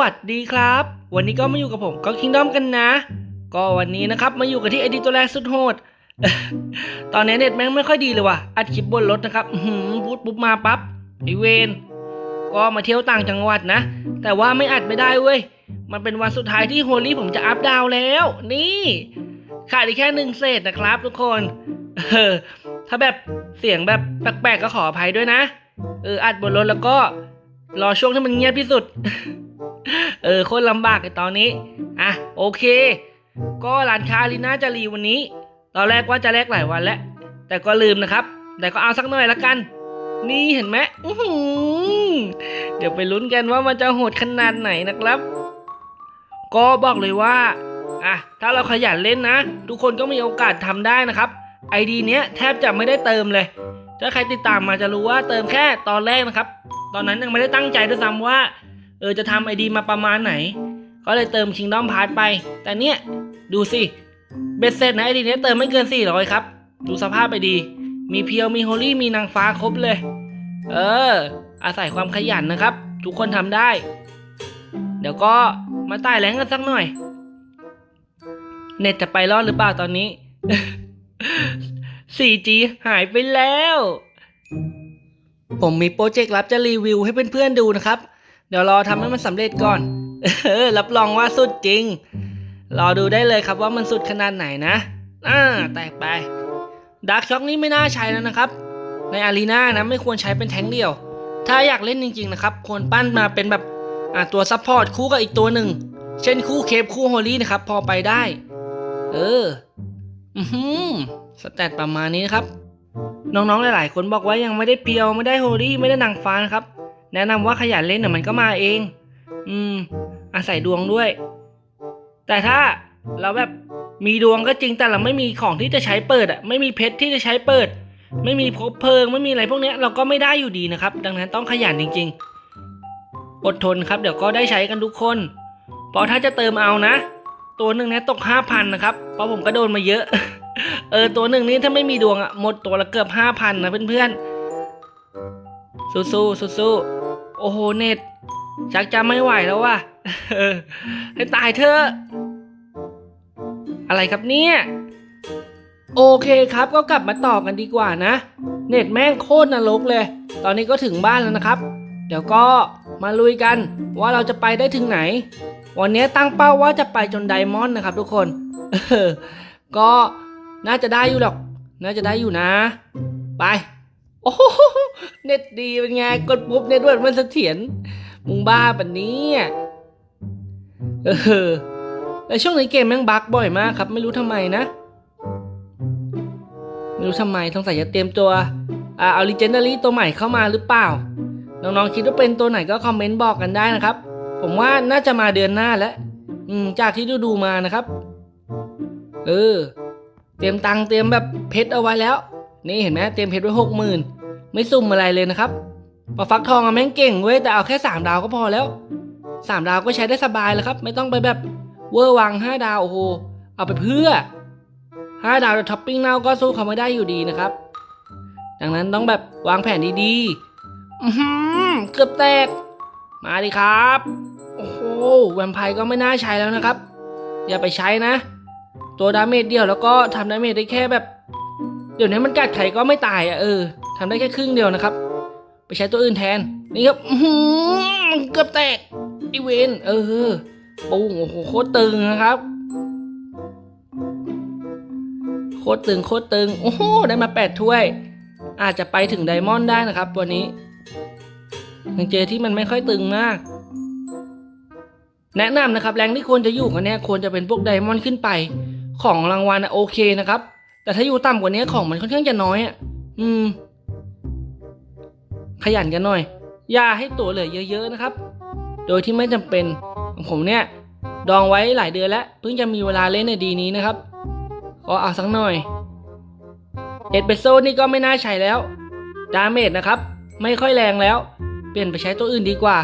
วัสดีครับ วันนี้ก็มาอยู่กับผมก็คิงดอมกันนะ ก็วันนี้นะครับมาอยู่กันที่ไอดีตัวแรกสุดโหด ตอนนี้เน็ตแม่งไม่ค่อยดีเลยว่ะ อัดคลิปบนรถนะครับหือพูดปุ๊บมาปั๊บไอเวนก็มาเที่ยวต่างจังหวัดนะ แต่ว่าไม่อัดไม่ได้เว้ย มันเป็นวันสุดท้ายที่โฮลี่ผมจะอัพดาวแล้ว นี่ขาดอีกแค่หนึ่งเศษนะครับทุกคนเออถ้าแบบเสียงแบบแปลกๆก็ขออภัยด้วยนะ เอออัดบนรถแล้วก็รอช่วงที่มันเงียบที่สุด เออโคตรลำบากในตอนนี้ อะโอเค ก็ร้านค้าลีน่าจะรีวันนี้ ตอนแรกว่าจะแลกหลายวันแล้ว แต่ก็ลืมนะครับ แต่ก็เอาสักหน่อยละกัน นี่เห็นไหมเดี๋ยวไปลุ้นกันว่ามันจะโหดขนาดไหนนะครับ ก็บอกเลยว่า อะ ถ้าเราขยันเล่นนะ ทุกคนก็มีโอกาสทำได้นะครับไอดีเนี้ยแทบจะไม่ได้เติมเลย ถ้าใครติดตามมาจะรู้ว่าเติมแค่ตอนแรกนะครับ ตอนนั้นยังไม่ได้ตั้งใจด้วยซ้ำว่า เออจะทำไอดีมาประมาณไหน ก็เลยเติม Kingdom p a s s ไป แต่เนี้ยดูสิ เบ็ดเสร็จนะไอดีเนี้ยเติมไม่เกิน 400 ครับ ดูสภาพไปดี มีเพียวมีโฮลี่มีนางฟ้าครบเลย เออ อาศัยความขยันนะครับ ทุกคนทำได้ เดี๋ยวก็มาใต้แรงกันสักหน่อย เน็ตจะไปรอดหรือเปล่าตอนนี้ 4G หายไปแล้ว ผมมีโปรเจกต์ลับจะรีวิวให้เพื่อนๆดูนะครับ เดี๋ยวรอทำให้มันสำเร็จก่อน เออ รับรองว่าสุดจริง รอดูได้เลยครับว่ามันสุดขนาดไหนนะ อ่า แตกไปดาร์กช็อคนี้ไม่น่าใช้แล้วนะครับ ในอารีนานะไม่ควรใช้เป็นแท้งเดียว ถ้าอยากเล่นจริง ๆ นะครับ ควรปั้นมาเป็นแบบอ่าตัวซัพพอร์ตคู่กับอีกตัวหนึ่ง เช่นคู่เคปคู่โฮลี่นะครับ พอไปได้ เออ อือหือสแตทประมาณนี้นะครับ น้องๆ หลายๆ คนบอกว่ายังไม่ได้เพียว ไม่ได้โฮลี่ไม่ได้นางฟ้านะครับ แนะนำว่าขยันเล่นเดี๋ยวมันก็มาเอง อืม อาศัยดวงด้วย แต่ถ้าเราแบบมีดวงก็จริงแต่เราไม่มีของที่จะใช้เปิดอะไม่มีเพชรที่จะใช้เปิด ไม่มีพบเพลิง ไม่มีอะไรพวกเนี้ยเราก็ไม่ได้อยู่ดีนะครับ ดังนั้นต้องขยันจริง ๆ อดทนครับ เดี๋ยวก็ได้ใช้กันทุกคนเพราะถ้าจะเติมเอานะ ตัวหนึ่งเนี่ยตกห้าพันนะครับเพราะผมก็โดนมาเยอะ เออตัวหนึ่งนี้ถ้าไม่มีดวงอะหมดตัวละเกือบห้าพันนะเพื่อนๆสู้ๆสู้ๆ โอ้โหเน็ตชักจะไม่ไหวแล้วว่ะให้ตายเถอะ อะไรครับเนี่ย โอเคครับก็กลับมาต่อกันดีกว่านะ เน็ตแม่งโคตรนรกเลย ตอนนี้ก็ถึงบ้านแล้วนะครับ เดี๋ยวก็มาลุยกันว่าเราจะไปได้ถึงไหน วันนี้ตั้งเป้าว่าจะไปจนไดมอนด์นะครับ ทุกคนก็น่าจะได้อยู่หรอก น่าจะได้อยู่นะ ไป อ้เน็ตดีเป็นไงกดปุ๊บเน็ตเวิร์ดมันเสถียรมึงบ้าปะเนี่ยเออแต่ช่วงนี้เกมแม่งบั๊กบ่อยมากครับ ไม่รู้ทำไมนะ ไม่รู้ทำไมสงสัยจะเตรียมตัวอ่าเอาลิเจนดารี่ตัวใหม่เข้ามาหรือเปล่า น้องๆคิดว่าเป็นตัวไหนก็คอมเมนต์บอกกันได้นะครับ ผมว่าน่าจะมาเดือนหน้าแล้วอืมจากที่ดูดูมานะครับ เออ เตรียมตังค์เตรียมแบบเพชรเอาไว้แล้ว นี่เห็นไหมเตรียมเพชรไว้หกหมื่น ไม่ซุ่มอะไรเลยนะครับปลาฟักทองอะแม่งเก่งเว้ยแต่เอาแค่สามดาวก็พอแล้วสามดาวก็ใช้ได้สบายแล้วครับ ไม่ต้องไปแบบเวอร์วังห้าดาวโอ้โหเอาไปเพื่อห้าดาวแต่ท็อปปิ้งเน่าก็สู้เขาไม่ได้อยู่ดีนะครับ ดังนั้นต้องแบบวางแผนดีๆอือหือเกือบแตก มาดิครับ โอ้โหแวมไพร์ก็ไม่น่าใช้แล้วนะครับ อย่าไปใช้นะ ตัวดาเมจเดียวแล้วก็ทำดาเมจได้แค่แบบ เดี๋ยวนี้มันกัดไข่ก็ไม่ตายอะเออ ทำได้แค่ครึ่งเดียวนะครับ ไปใช้ตัวอื่นแทน นี่ครับเกือบแตกไอเวนเออปุ้งโอ้โหโคตรตึงนะครับ โคตรตึงโคตรตึง โอ้โห ได้มาแปดถ้วย อาจจะไปถึงไดมอนด์ได้นะครับวันนี้ยังเจอที่มันไม่ค่อยตึงมาก แนะนำนะครับ แรงที่ควรจะอยู่กันเนี่ยควรจะเป็นพวกไดมอนด์ขึ้นไป ของรางวัลอะโอเคนะครับ แต่ถ้าอยู่ต่ำกว่านี้ของมันค่อนข้างจะน้อยอะ อืม ขยันกันหน่อย อย่าให้ตัวเหลือเยอะ ๆนะครับ โดยที่ไม่จำเป็นของผมเนี่ยดองไว้หลายเดือนแล้วเพิ่งจะมีเวลาเล่นในดีนี้นะครับก็เอาสักหน่อยเอ็ดเบโซนี่ก็ไม่น่าใช้แล้วดาเมจนะครับ ไม่ค่อยแรงแล้ว เปลี่ยนไปใช้ตัวอื่นดีกว่า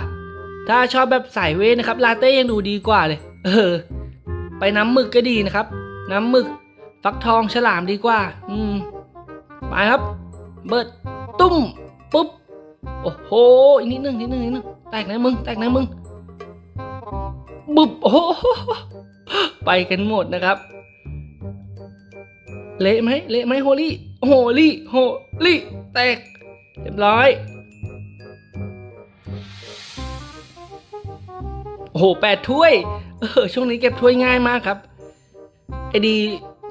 ถ้าชอบแบบสายเวทนะครับลาเต้ยังดูดีกว่าเลย เออ ไปน้ำหมึกก็ดีนะครับ น้ำหมึกฟักทองฉลามดีกว่า อืมไปครับ เบิดตุ้มปุ๊บ โอ้โห อีกนิดนึงนิดนึงนิดนึงแตกนะมึง แตกนะมึง บุบโอ้โหไปกันหมดนะครับ เละไหมเละไหมโฮลี่ โฮลี่ โฮลี่ แตก เรียบร้อย โอ้โหแปดถ้วย เออ ช่วงนี้เก็บถ้วยง่ายมากครับ ไอดี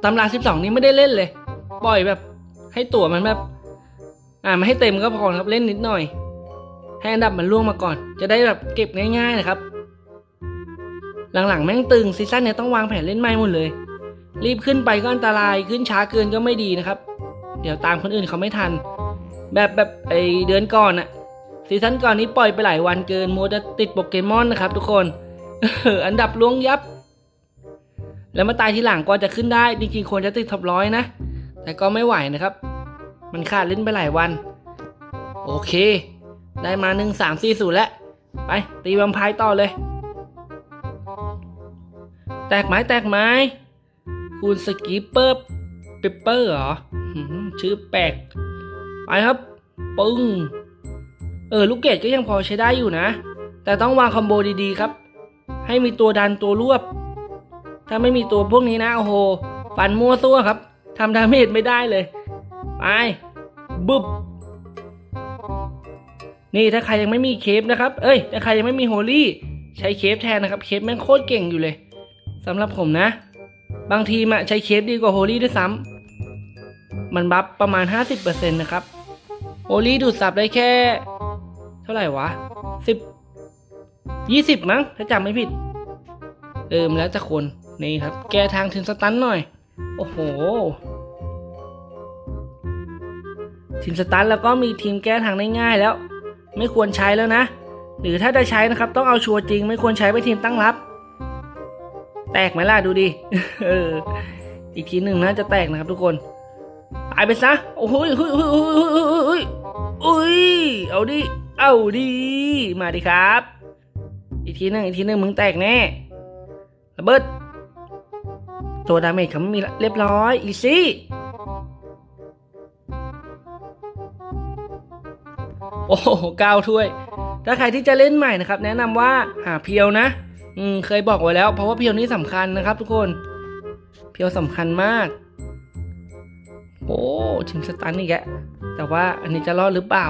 ตำราสิบสองนี้ไม่ได้เล่นเลย ปล่อยแบบ ให้ตั๋วมันแบบ อ่ามาให้เต็มก็พอครับเล่นนิดหน่อย ให้อันดับมันล่วงมาก่อน จะได้แบบเก็บง่ายๆนะครับ หลังๆแม่งตึงซีซั่นเนี้ยต้องวางแผนเล่นไม่หมดเลย รีบขึ้นไปก็อันตรายขึ้นช้าเกินก็ไม่ดีนะครับ เดี๋ยวตามคนอื่นเขาไม่ทัน แบบแบบไอเดือนก่อนอะซีซั่นก่อนนี้ปล่อยไปหลายวันเกินมัวจะติดโปเกมอนนะครับ ทุกคนอันดับล่วงยับ แล้วมาตายทีหลังก็จะขึ้นได้จริงๆควรจะติดท็อปร้อยนะ แต่ก็ไม่ไหวนะครับ มันขาดเล่นไปหลายวัน โอเค ได้มาหนึ่งสามสี่ศูนย์แล้ว ไป ตีวัมไพร์ต่อเลย แตกไม้แตกไม้ คุณสกีเปอร์เปเปอร์เหรอ ชื่อแปลก ไปครับ ปึ้ง เออ ลูกเกดก็ยังพอใช้ได้อยู่นะ แต่ต้องวางคอมโบดีๆครับ ให้มีตัวดันตัวรวบ ถ้าไม่มีตัวพวกนี้นะ โอ้โห ฟันมั่วตัวครับทำดาเมจไม่ได้เลย ไปบุบนี่ถ้าใครยังไม่มีเคปนะครับ เอ้ย ถ้าใครยังไม่มีโฮลี่ ใช้เคปแทนนะครับ เคปแม่งโคตรเก่งอยู่เลยสำหรับผมนะ บางทีมอะใช้เคปดีกว่าโฮลี่ด้วยซ้ำมันบัฟประมาณ 50%นะครับโฮลี่ดูดซับได้แค่ เท่าไหร่วะสิบยี่สิบมั้ง ถ้าจำไม่ผิด เออมแล้วแต่คน นี่ครับ แกทางถึงสตันหน่อย โอ้โห ทีมสตันแล้วก็มีทีมแก้ทางได้ง่ายแล้ว ไม่ควรใช้แล้วนะ หรือถ้าจะใช้นะครับ ต้องเอาชัวร์จริง ไม่ควรใช้ไปทีมตั้งรับ แตกไหมล่ะดูดิอีกทีหนึ่งน่าจะแตกนะครับทุกคนตายไปซะโอ้โหเฮ้ยเฮ้ยเฮ้ยเฮ้ยเฮ้ยเฮ้ยอุ้ยเอาดิเอาดิมาดิครับ อีกทีหนึ่งอีกทีหนึ่งมึงแตกแน่ระเบิดตัวดาเมจเขาไม่มีเรียบร้อยอีซี่ อ้โหเก้าถ้วย ถ้าใครที่จะเล่นใหม่นะครับ แนะนำว่าหาเพียวนะ อืมเคยบอกไว้แล้ว เพราะว่าเพียวนี้สำคัญนะครับ ทุกคน เพียวสำคัญมาก โอ้ชิมสตันอีกแกแต่ว่าอันนี้จะรอดหรือเปล่า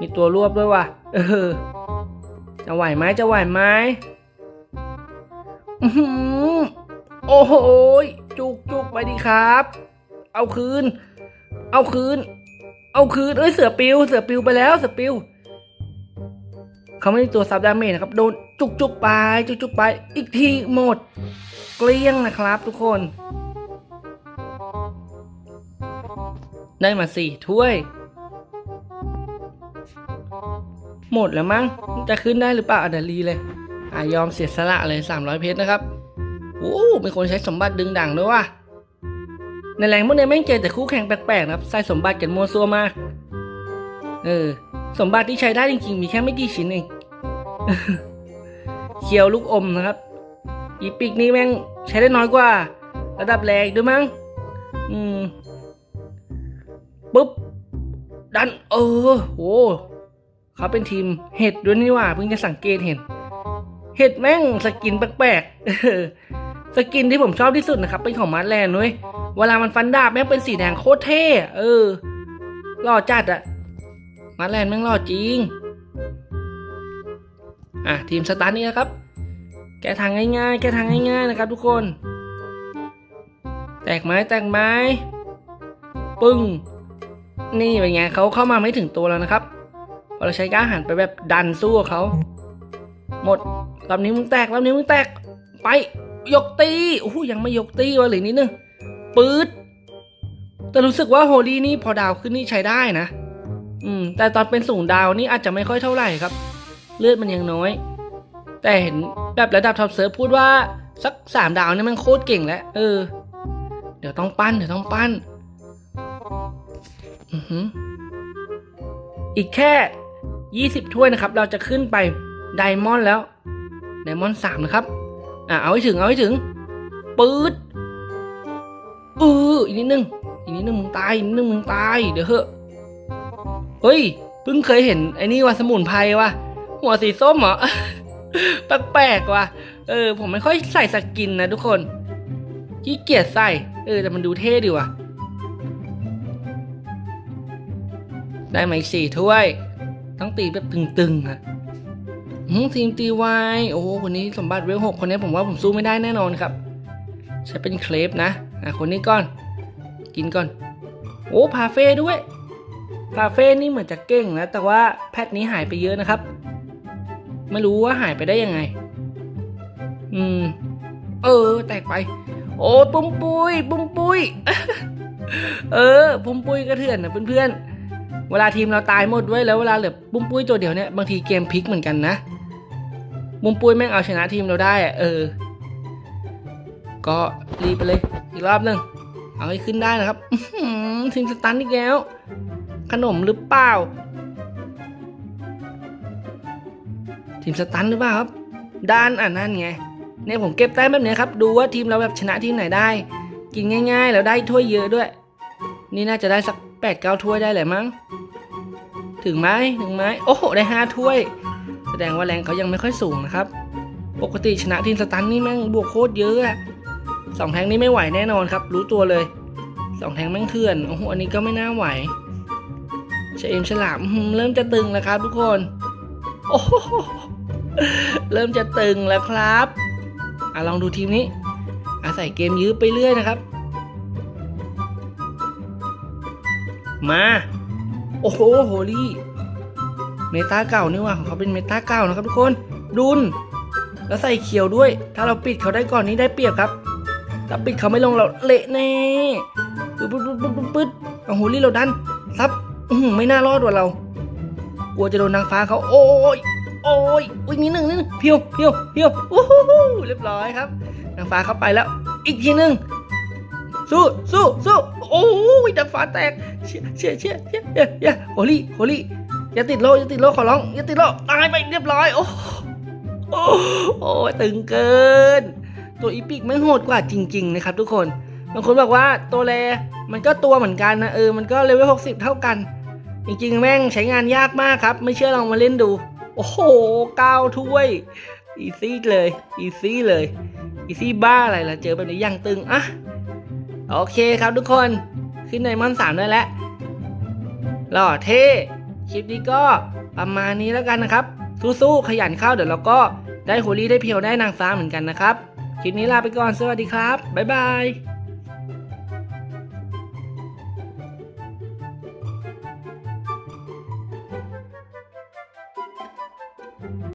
มีตัวรวบด้วยว่ะ เออ จะไหวไหมจะไหวไหมโอ้โหยจุกจุกไปดีครับ เอาคืน เอาคืน เอาคืนเอ้ยเสือปิว เสือปิวไปแล้วเสือปิวเขาไม่ได้ตัวซับดาเมจนะครับโดนจุกจุกไปจุกจุกไปอีกทีหมด เกลี้ยงนะครับทุกคน ได้มาสี่ถ้วย หมดแล้วมั้งจะขึ้นได้หรือเปล่าอะเดรีเลยอะยอมเสียสละเลย 300 เพชรนะครับโอ้เป็นคนใช้สมบัติดึงดังด้วยว่ะ ในแรงพวกนี้แม่งเจอแต่คู่แข่งแปลกๆนะครับใส่สมบัติกันมัวซัวมาก เออ สมบัติที่ใช้ได้จริงๆ มีแค่ไม่กี่ชิ้นเองเคียวลูกอมนะครับ อีปิกนี่แม่งใช้ได้น้อยกว่า ระดับแรงด้วยมั้ง อืมปุ๊บ ดัน เออโหเขาเป็นทีมเห็ดด้วยนี่ว่าเพิ่งจะสังเกตเห็น เห็ดแม่งสกินแปลกๆสกินที่ผมชอบที่สุดนะครับ เป็นของมาร์แลนด์เว้ย เวลามันฟันดาบแม่งเป็นสีแดงโคตรเท่เออหล่อจัดอะมาแลนแม่งหล่อจริง อะทีมสตาร์นี่นะครับ แกทางง่ายๆ แกทางง่ายๆนะครับทุกคน แตกไม้แตกไม้ ปึ้ง นี่เป็นไงเขาเข้ามาไม่ถึงตัวแล้วนะครับพอเราใช้ก้าหันไปแบบดันสู้เขา หมดรอบนี้มึงแตกรอบนี้มึงแตก ไป ยกตีโอ้โหยังไม่ยกตีวะหรือนิดนึง ปื๊ดแต่รู้สึกว่าโฮลี่นี่พอดาวขึ้นนี่ใช้ได้นะ อืม แต่ตอนเป็นสูงดาวนี่อาจจะไม่ค่อยเท่าไหร่ครับ เลือดมันยังน้อย แต่เห็นแบบระดับท็อปเซิร์ฟพูดว่าสักสามดาวนี่มันโคตรเก่งแล้ว เออ เดี๋ยวต้องปั้น เดี๋ยวต้องปั้น อือหืออีกแค่ยี่สิบถ้วยนะครับ เราจะขึ้นไปไดมอนด์แล้ว ไดมอนด์สามนะครับ อะ เอาให้ถึง เอาให้ถึง ปื๊ด อืออีกนิดนึง อีกนิดนึงมึงตายอีกนิดนึงมึงตาย เดี๋ยวเหอะเฮ้ยเพิ่งเคยเห็นไอ้นี่ว่าสมุนไพรว่ะหัวสีส้มเหรอแปลกๆว่ะเออ ผมไม่ค่อยใส่สกินนะทุกคนขี้เกียจใส่ เออ แต่มันดูเท่ดีว่ะ ได้มาอีกสี่ถ้วย ต้องตีแบบตึงๆอะอืมทีมตีไวโอ้คนนี้สมบัติเวลหกคนนี้ผมว่าผมสู้ไม่ได้แน่นอนครับ ใช้เป็นเคลปนะ อะคนนี้ก่อน กินก่อน โอ้พาเฟ่ด้วยพาเฟ่นี่เหมือนจะเก่งนะแต่ว่าแพทนี้หายไปเยอะนะครับ ไม่รู้ว่าหายไปได้ยังไง อืม เออ แตกไป โอ้ปุ้มปุยปุ้มปุยเออ ปุ้มปุยกระเถื่อนนะเพื่อนๆ เวลาทีมเราตายหมดด้วยแล้วเวลาเหลือปุ้มปุ้ยตัวเดียวเนี่ยบางทีเกมพลิกเหมือนกันนะปุ้มปุ้ยแม่งเอาชนะทีมเราได้อะเออ ก็รีบไปเลยอีกรอบหนึ่งเอาให้ขึ้นได้นะครับทีมสตันอีกแล้ว ขนมหรือเปล่าทีมสตันหรือเปล่าครับด้านอะนั่นไงเนี่ยผมเก็บแต้มแบบเนี้ยครับ ดูว่าทีมเราแบบชนะทีมไหนได้ กินง่าย ๆ แล้วได้ถ้วยเยอะด้วย นี่น่าจะได้สักแปดเก้าถ้วยได้แหละมั้ง ถึงไหมถึงไหมโอ้โหได้ห้าถ้วย แสดงว่าแรงเขายังไม่ค่อยสูงนะครับ ปกติชนะทีมสตันนี่แม่งบวกโคตรเยอะอะ สองแทงนี้ไม่ไหวแน่นอนครับ รู้ตัวเลยสองแทงแม่งเถื่อนโอ้โหอันนี้ก็ไม่น่าไหวเชเอมฉลามเริ่มจะตึงแล้วครับ ทุกคนโอ้โหเริ่มจะตึงแล้วครับอะลองดูทีมนี้ อาศัยเกมยื้อไปเรื่อยนะครับ มา โอ้โหโฮลี่เมตาเก่านี่ว่าของเขาเป็นเมตาเก่านะครับทุกคน ดุนแล้วใส่เขียวด้วย ถ้าเราปิดเขาได้ก่อนนี้ได้เปรียบครับ ถ้าปิดเขาไม่ลงเราเละแน่ปึ๊ดปึ๊ดปึ๊ดปึ๊ดปึ๊ดเอาโฮลี่เราดันซับไม่น่ารอดว่ะเรา กลัวจะโดนนางฟ้าเขาโอ้ยโอ้ยอุ้ยนิดหนึ่งนิดนึงเพียวเพียวเพียวโอ้โหเรียบร้อยครับ นางฟ้าเข้าไปแล้ว อีกทีหนึ่งสู้สู้สู้โอ้ยนางฟ้าแตกเชี่ยเชี่ยเชี่ยเชี่ยเชี่ยเชี่ยโฮลี่โฮลี่อย่าติดโลอย่าติดโลขอร้องอย่าติดโลตายไปเรียบร้อย โอ้โอ้โอ้ยตึงเกิน ตัวอีพิกไม่งโหดกว่าจริง ๆ นะครับทุกคน บางคนบอกว่าตัวแรมันก็ตัวเหมือนกันนะเออ มันก็เลเวลหกสิบเท่ากัน จริง ๆ แม่งใช้งานยากมากครับ ไม่เชื่อลองมาเล่นดู โอ้โหก้าวถ้วย อีซี่เลย อีซี่เลย อีซี่บ้าอะไรล่ะ เจอแบบนี้ยังตึงอะโอเคครับทุกคน ขึ้นในมอนสามได้แล้วหล่อเท่คลิปนี้ก็ประมาณนี้แล้วกันนะครับ สู้ๆขยันเข้าเดี๋ยวเราก็ได้โฮลี่ได้เพียวได้นางฟ้าเหมือนกันนะครับ คลิปนี้ลาไปก่อน สวัสดีครับ บ๊ายบาย